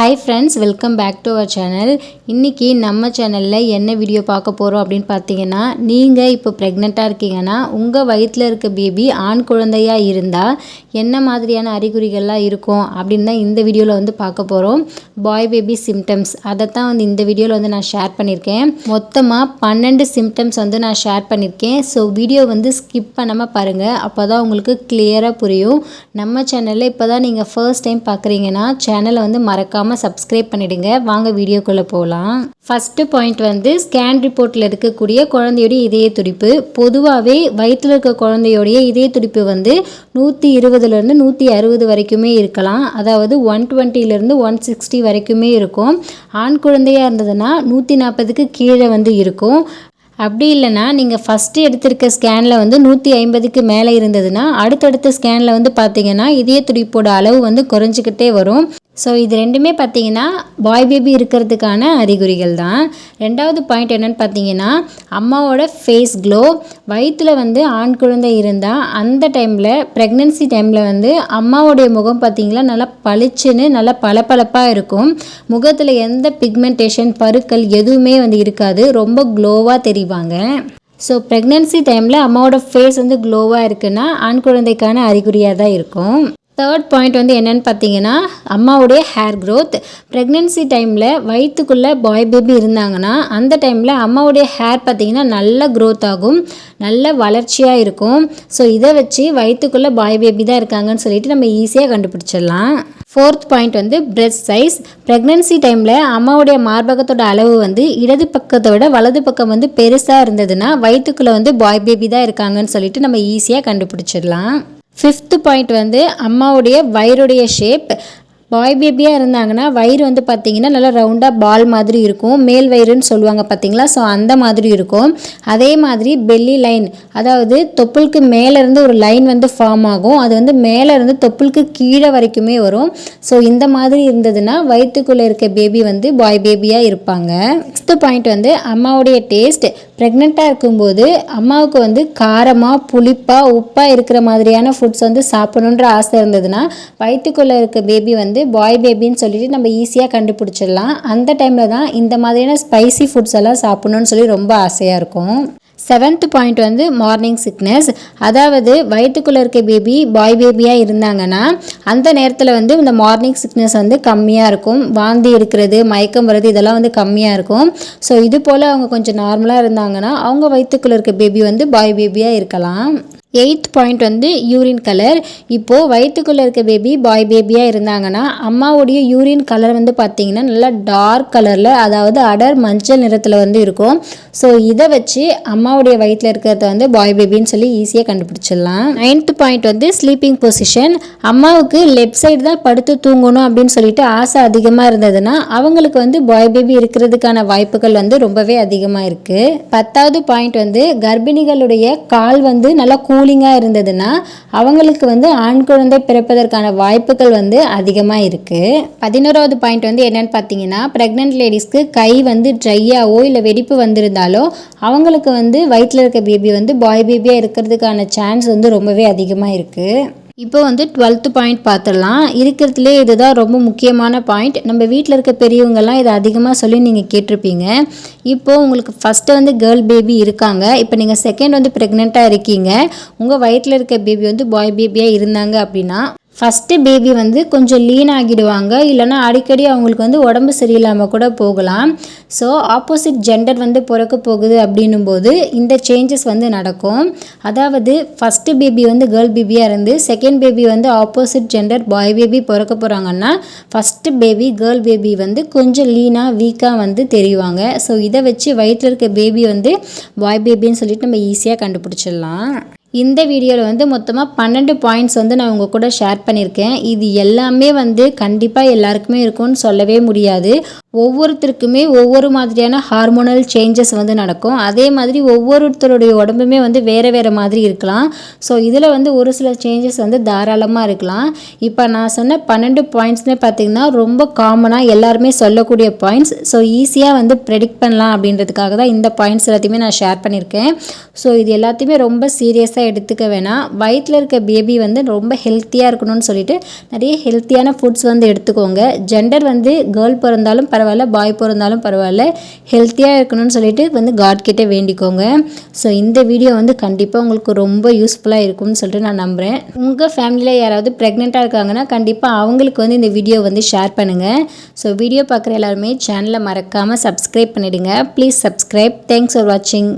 Hi friends welcome back to our channel இன்றைக்கி நம்ம சேனலில் என்ன வீடியோ பார்க்க போகிறோம் அப்படின்னு பார்த்தீங்கன்னா நீங்கள் இப்போ ப்ரெக்னெண்ட்டாக இருக்கீங்கன்னா உங்கள் வயிற்றில் இருக்க பேபி ஆண் குழந்தையாக இருந்தால் என்ன மாதிரியான அறிகுறிகள்லாம் இருக்கும் அப்படின்னு தான் இந்த வீடியோவில் வந்து பார்க்க போகிறோம் பாய் பேபி சிம்டம்ஸ் அதை தான் வந்து இந்த வீடியோவில் வந்து நான் ஷேர் பண்ணியிருக்கேன். மொத்தமாக பன்னெண்டு சிம்டம்ஸ் வந்து நான் ஷேர் பண்ணியிருக்கேன். ஸோ வீடியோ வந்து ஸ்கிப் பண்ணாமல் பாருங்கள் அப்போ தான் உங்களுக்கு கிளியராக புரியும். நம்ம சேனலில் இப்போ தான் நீங்கள் ஃபர்ஸ்ட் டைம் பார்க்குறீங்கன்னா சேனலை வந்து மறக்காமல் சப்ஸ்கிரைப் பண்ணிடுங்க. வாங்க வீடியோக்குள்ளே போகலாம் ஃபஸ்ட்டு பாயிண்ட் வந்து ஸ்கேன் ரிப்போர்ட்டில் இருக்கக்கூடிய குழந்தையோடைய இதய துடிப்பு. பொதுவாகவே வயிற்றில் இருக்க குழந்தையோடைய இதய துடிப்பு வந்து நூற்றி இருபதுலேருந்து நூற்றி அறுபது வரைக்குமே இருக்கலாம். அதாவது ஒன் டுவெண்ட்டிலேருந்து ஒன் சிக்ஸ்டி வரைக்குமே இருக்கும். ஆண் குழந்தையாக இருந்ததுன்னா நூற்றி நாற்பதுக்கு கீழே வந்து இருக்கும். அப்படி இல்லைன்னா நீங்கள் ஃபஸ்ட்டு எடுத்திருக்க ஸ்கேனில் வந்து நூற்றி ஐம்பதுக்கு மேலே இருந்ததுன்னா அடுத்தடுத்த ஸ்கேனில் வந்து பார்த்தீங்கன்னா இதய துடிப்போட அளவு வந்து குறைஞ்சிக்கிட்டே வரும். ஸோ இது ரெண்டுமே பார்த்தீங்கன்னா பாய் பேபி இருக்கிறதுக்கான அறிகுறிகள் தான். ரெண்டாவது பாயிண்ட் என்னென்னு பார்த்தீங்கன்னா அம்மாவோட ஃபேஸ் க்ளோ வயிற்றில் வந்து ஆண் குழந்தை இருந்தால் அந்த டைமில் ப்ரெக்னென்சி டைமில் வந்து அம்மாவோடைய முகம் பார்த்தீங்களா நல்லா பளிச்சுன்னு நல்லா பளபளப்பாக இருக்கும். முகத்தில் எந்த பிக்மெண்டேஷன் பருக்கள் எதுவுமே வந்து இருக்காது. ரொம்ப க்ளோவாக தெரிவாங்க. ஸோ ப்ரெக்னென்சி டைமில் அம்மாவோட ஃபேஸ் வந்து க்ளோவாக இருக்குன்னா ஆண் குழந்தைக்கான அறிகுறியாக தான் இருக்கும். தேர்ட் பாயிண்ட் வந்து என்னென்னு பார்த்தீங்கன்னா அம்மாவுடைய ஹேர் க்ரோத் ப்ரெக்னென்சி டைமில் வயிற்றுக்குள்ளே பாய் பேபி இருந்தாங்கன்னா அந்த டைமில் அம்மாவுடைய ஹேர் பார்த்திங்கன்னா நல்ல க்ரோத் ஆகும். நல்ல வளர்ச்சியாக இருக்கும். ஸோ இதை வச்சு வயிற்றுக்குள்ளே பாய் பேபி தான் இருக்காங்கன்னு சொல்லிட்டு நம்ம ஈஸியாக கண்டுபிடிச்சிடலாம். ஃபோர்த் பாயிண்ட் வந்து பிரெஸ்ட் சைஸ் ப்ரெக்னென்சி டைமில் அம்மாவுடைய மார்பகத்தோட அளவு வந்து இடது பக்கத்தை விட வலது பக்கம் வந்து பெருசாக இருந்ததுன்னா வயிற்றுக்குள்ளே வந்து பாய் பேபி தான் இருக்காங்கன்னு சொல்லிட்டு நம்ம ஈஸியாக கண்டுபிடிச்சிடலாம். ஃபிஃப்த்து பாயிண்ட் வந்து அம்மாவுடைய வயிறுடைய ஷேப் பாய் பேபியாக இருந்தாங்கன்னா வயிறு வந்து பார்த்திங்கன்னா நல்லா ரவுண்டாக பால் மாதிரி இருக்கும். மேல் வயிறுன்னு சொல்லுவாங்க பார்த்தீங்களா ஸோ அந்த மாதிரி இருக்கும். அதே மாதிரி பெல்லி லைன் அதாவது தொப்புளுக்கு மேலேருந்து ஒரு லைன் வந்து ஃபார்ம் ஆகும். அது வந்து மேலே இருந்து தொப்புளுக்கு கீழே வரைக்குமே வரும். ஸோ இந்த மாதிரி இருந்ததுன்னா வயிற்றுக்குள்ளே இருக்க பேபி வந்து பாய் பேபியாக இருப்பாங்க. நெக்ஸ்ட் பாயிண்ட் வந்து அம்மாவுடைய டேஸ்ட் ப்ரெக்னெண்ட்டாக இருக்கும்போது அம்மாவுக்கு வந்து காரமாக புளிப்பாக உப்பாக இருக்கிற மாதிரியான ஃபுட்ஸ் வந்து சாப்பிடணுன்ற ஆசை இருந்ததுன்னா வயிற்றுக்குள்ளே இருக்க பேபி வந்து பாய் பேபின்னு சொல்லிட்டு நம்ம ஈஸியாக கண்டுபிடிச்சிடலாம். அந்த டைமில் தான் இந்த மாதிரியான ஸ்பைசி ஃபுட்ஸ் எல்லாம் சாப்பிட்ணுன்னு சொல்லி ரொம்ப ஆசையாக இருக்கும். செவன்த் பாயிண்ட் வந்து மார்னிங் சிக்னஸ் அதாவது வயிற்றுக்குள்ளே இருக்க பேபி பாய் பேபியாக இருந்தாங்கன்னா அந்த நேரத்தில் வந்து இந்த மார்னிங் சிக்னஸ் வந்து கம்மியாக இருக்கும். வாந்தி எடுக்கிறது மயக்கம் வர்றது இதெல்லாம் வந்து கம்மியாக இருக்கும். ஸோ இது போல் அவங்க கொஞ்சம் நார்மலாக இருந்தாங்கன்னா அவங்க வயிற்றுக்குள்ளே இருக்க பேபி வந்து பாய் பேபியாக இருக்கலாம். எயித் பாயிண்ட் வந்து யூரின் கலர். இப்போது வயிற்றுக்குள்ளே இருக்க பேபி பாய் பேபியாக இருந்தாங்கன்னா அம்மாவுடைய யூரின் கலர் வந்து பார்த்திங்கன்னா நல்லா டார்க் கலரில் அதாவது அடர் மஞ்சள் நிறத்தில் வந்து இருக்கும். ஸோ இதை வச்சு அம்மாவுடைய வயிற்றில் இருக்கிறத வந்து பாய் பேபின்னு சொல்லி ஈஸியாக கண்டுபிடிச்சிடலாம். நைன்த் பாயிண்ட் வந்து ஸ்லீப்பிங் பொசிஷன் அம்மாவுக்கு லெஃப்ட் சைடு தான் படுத்து தூங்கணும் அப்படின்னு சொல்லிட்டு ஆசை அதிகமாக இருந்ததுன்னா அவங்களுக்கு வந்து பாய் பேபி இருக்கிறதுக்கான வாய்ப்புகள் வந்து ரொம்பவே அதிகமாக இருக்குது பத்தாவது பாயிண்ட் வந்து கர்ப்பிணிகளுடைய கால் வந்து நல்லா கூலிங்காக இருந்ததுன்னா அவங்களுக்கு வந்து ஆண் குழந்தை பிறப்பதற்கான வாய்ப்புகள் வந்து அதிகமாக இருக்குது பதினோராவது பாயிண்ட் வந்து என்னென்னு பார்த்தீங்கன்னா ப்ரெக்னென்ட் லேடிஸ்க்கு கை வந்து ட்ரையாவோ இல்லை வெடிப்பு வந்திருந்தாலோ அவங்களுக்கு வந்து வயிற்றில் இருக்க பேபி வந்து பாய் பேபியாக இருக்கிறதுக்கான சான்ஸ் வந்து ரொம்பவே அதிகமாக இருக்குது இப்போ வந்து டுவெல்த்து பாயிண்ட் பார்த்துடலாம். இருக்கிறதுலே இதுதான் ரொம்ப முக்கியமான பாயிண்ட் நம்ம வீட்டில் இருக்க பெரியவங்கெல்லாம் இதை அதிகமாக சொல்லி நீங்கள் கேட்டிருப்பீங்க. இப்போது உங்களுக்கு ஃபஸ்ட்டு வந்து கேர்ள் பேபி இருக்காங்க. இப்போ நீங்கள் செகண்ட் வந்து ப்ரெக்னெண்ட்டாக இருக்கீங்க. உங்கள் வயிற்றில் இருக்க பேபி வந்து பாய் பேபியாக இருந்தாங்க அப்படின்னா ஃபஸ்ட்டு பேபி வந்து கொஞ்சம் லீன் ஆகிடுவாங்க. இல்லைனா அடிக்கடி அவங்களுக்கு வந்து உடம்பு சரியில்லாமல் கூட போகலாம். ஸோ ஆப்போசிட் ஜெண்டர் வந்து பிறக்க போகுது அப்படின்னும் போது இந்த சேஞ்சஸ் வந்து நடக்கும். அதாவது ஃபஸ்ட்டு பேபி வந்து கேர்ள் பேபியாக இருந்து செகண்ட் பேபி வந்து ஆப்போசிட் ஜெண்டர் பாய் பேபி பிறக்க போகிறாங்கன்னா ஃபஸ்ட்டு பேபி கேர்ள் பேபி வந்து கொஞ்சம் லீனாக வீக்காக வந்து தெரிவாங்க. ஸோ இதை வச்சு வயிற்றில் இருக்க பேபி வந்து பாய் பேபின்னு சொல்லிட்டு நம்ம ஈஸியாக கண்டுபிடிச்சிடலாம். இந்த வீடியோவில் வந்து மொத்தமாக பன்னெண்டு பாயிண்ட்ஸ் வந்து நான் உங்கள் கூட ஷேர் பண்ணியிருக்கேன். இது எல்லாமே வந்து கண்டிப்பாக எல்லாருக்குமே இருக்கும்னு சொல்லவே முடியாது. ஒவ்வொருத்தருக்குமே ஒவ்வொரு மாதிரியான ஹார்மோனல் சேஞ்சஸ் வந்து நடக்கும். அதே மாதிரி ஒவ்வொருத்தருடைய உடம்புமே வந்து வேறு வேறு மாதிரி இருக்கலாம். ஸோ இதில் வந்து ஒரு சில சேஞ்சஸ் வந்து தாராளமாக இருக்கலாம். இப்போ நான் சொன்ன பன்னெண்டு பாயிண்ட்ஸ்னே பார்த்திங்கன்னா ரொம்ப காமனாக எல்லாருமே சொல்லக்கூடிய பாயிண்ட்ஸ் ஸோ ஈஸியாக வந்து ப்ரெடிக்ட் பண்ணலாம் அப்படின்றதுக்காக தான் இந்த பாயிண்ட்ஸ் எல்லாத்தையுமே நான் ஷேர் பண்ணியிருக்கேன். ஸோ இது எல்லாத்தையுமே ரொம்ப சீரியஸாக எடுத்துக்க வேணாம். வயிற்றில் இருக்க பேபி வந்து ரொம்ப ஹெல்த்தியாக இருக்கணும்னு சொல்லிட்டு நிறைய ஹெல்த்தியான ஃபுட்ஸ் வந்து எடுத்துக்கோங்க. ஜெண்டர் வந்து கேர்ள் பிறந்தாலும் பரவாயில்ல பாய் பிறந்தாலும் பரவாயில்ல. ஹெல்த்தியாக இருக்கணும்னு சொல்லிட்டு வந்து காட் கிட்டே வேண்டிக்கோங்க. ஸோ இந்த வீடியோ வந்து கண்டிப்பாக உங்களுக்கு ரொம்ப யூஸ்ஃபுல்லாக இருக்கும்னு சொல்லிட்டு நான் நம்புகிறேன் உங்கள் ஃபேமிலியில் யாராவது ப்ரெக்னெண்ட்டாக இருக்காங்கன்னா கண்டிப்பாக அவங்களுக்கு வந்து இந்த வீடியோ வந்து ஷேர் பண்ணுங்கள் ஸோ வீடியோ பார்க்குற எல்லாருமே சேனலை மறக்காமல் சப்ஸ்கிரைப் பண்ணிவிடுங்க ப்ளீஸ் சப்ஸ்கிரைப் தேங்க்ஸ் ஃபார் வாட்சிங்